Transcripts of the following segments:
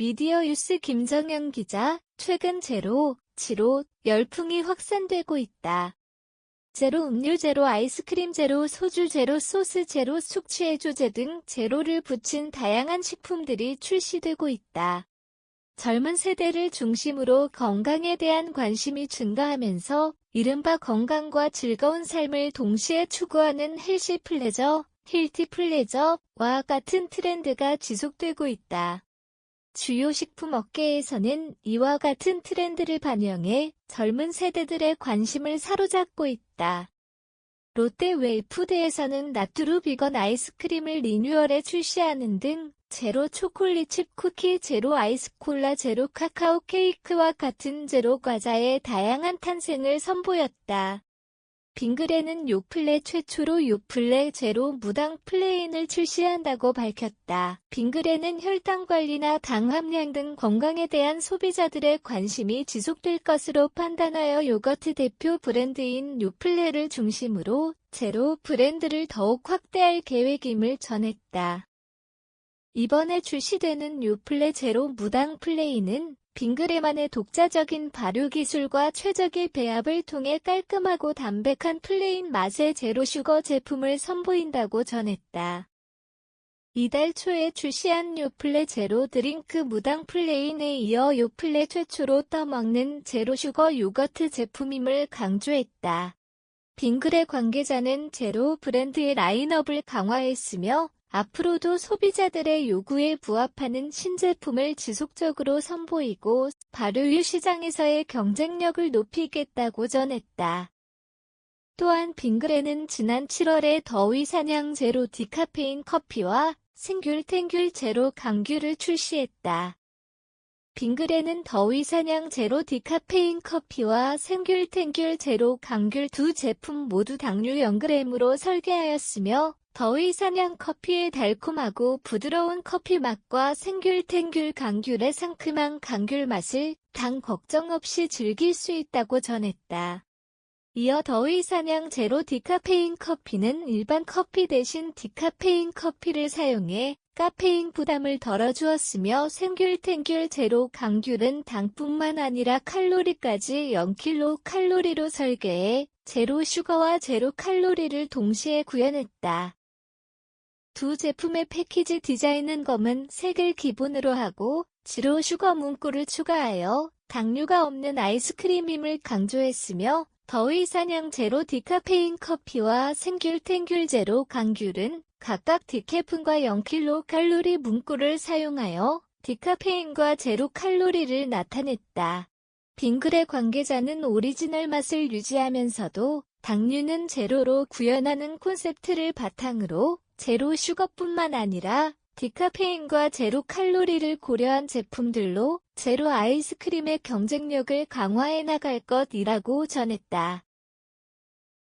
미디어유스 김정현 기자, 최근 제로, 지로, 열풍이 확산되고 있다. 제로 음료 제로 아이스크림 제로 소주 제로 소스 제로 숙취해조제 등 제로를 붙인 다양한 식품들이 출시되고 있다. 젊은 세대를 중심으로 건강에 대한 관심이 증가하면서 이른바 건강과 즐거운 삶을 동시에 추구하는 헬시 플레저, 힐티 플레저와 같은 트렌드가 지속되고 있다. 주요 식품 업계에서는 이와 같은 트렌드를 반영해 젊은 세대들의 관심을 사로잡고 있다. 롯데 웨이푸드에서는 나트루 비건 아이스크림을 리뉴얼해 출시하는 등 제로 초콜릿 칩 쿠키, 제로 아이스 콜라, 제로 카카오 케이크와 같은 제로 과자의 다양한 탄생을 선보였다. 빙그레는 요플레 최초로 요플레 제로 무당 플레인을 출시한다고 밝혔다. 빙그레는 혈당 관리나 당 함량 등 건강에 대한 소비자들의 관심이 지속될 것으로 판단하여 요거트 대표 브랜드인 요플레를 중심으로 제로 브랜드를 더욱 확대할 계획임을 전했다. 이번에 출시되는 요플레 제로 무당 플레이는 빙그레만의 독자적인 발효 기술과 최적의 배합을 통해 깔끔하고 담백한 플레인 맛의 제로 슈거 제품을 선보인다고 전했다. 이달 초에 출시한 요플레 제로 드링크 무당 플레인에 이어 요플레 최초로 떠먹는 제로 슈거 요거트 제품임을 강조했다. 빙그레 관계자는 제로 브랜드의 라인업을 강화했으며 앞으로도 소비자들의 요구에 부합하는 신제품을 지속적으로 선보이고 발효유 시장에서의 경쟁력을 높이겠다고 전했다. 또한 빙그레는 지난 7월에 더위 사냥 제로 디카페인 커피와 생귤 탱귤 제로 강귤을 출시했다. 빙그레는 더위 사냥 제로 디카페인 커피와 생귤 탱귤 제로 강귤 두 제품 모두 당류 0g으로 설계하였으며 더위 사냥 커피의 달콤하고 부드러운 커피 맛과 생귤탱귤 강귤의 상큼한 강귤 맛을 당 걱정 없이 즐길 수 있다고 전했다. 이어 더위 사냥 제로 디카페인 커피는 일반 커피 대신 디카페인 커피를 사용해 카페인 부담을 덜어주었으며 생귤탱귤 제로 강귤은 당뿐만 아니라 칼로리까지 0kcal 로 설계해 제로 슈거와 제로 칼로리를 동시에 구현했다. 두 제품의 패키지 디자인은 검은 색을 기본으로 하고 지로 슈거 문구를 추가하여 당류가 없는 아이스크림임을 강조했으며 더위 사냥 제로 디카페인 커피와 생귤 탱귤 제로 강귤은 각각 디케픈과 0kcal 문구를 사용하여 디카페인과 제로 칼로리를 나타냈다. 빙그레 관계자는 오리지널 맛을 유지하면서도 당류는 제로로 구현하는 콘셉트를 바탕으로 제로 슈거뿐만 아니라 디카페인과 제로 칼로리를 고려한 제품들로 제로 아이스크림의 경쟁력을 강화해 나갈 것이라고 전했다.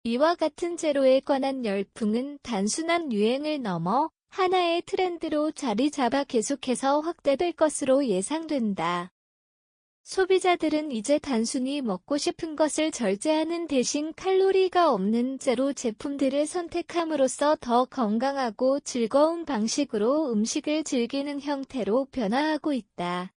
이와 같은 제로에 관한 열풍은 단순한 유행을 넘어 하나의 트렌드로 자리 잡아 계속해서 확대될 것으로 예상된다. 소비자들은 이제 단순히 먹고 싶은 것을 절제하는 대신 칼로리가 없는 제로 제품들을 선택함으로써 더 건강하고 즐거운 방식으로 음식을 즐기는 형태로 변화하고 있다.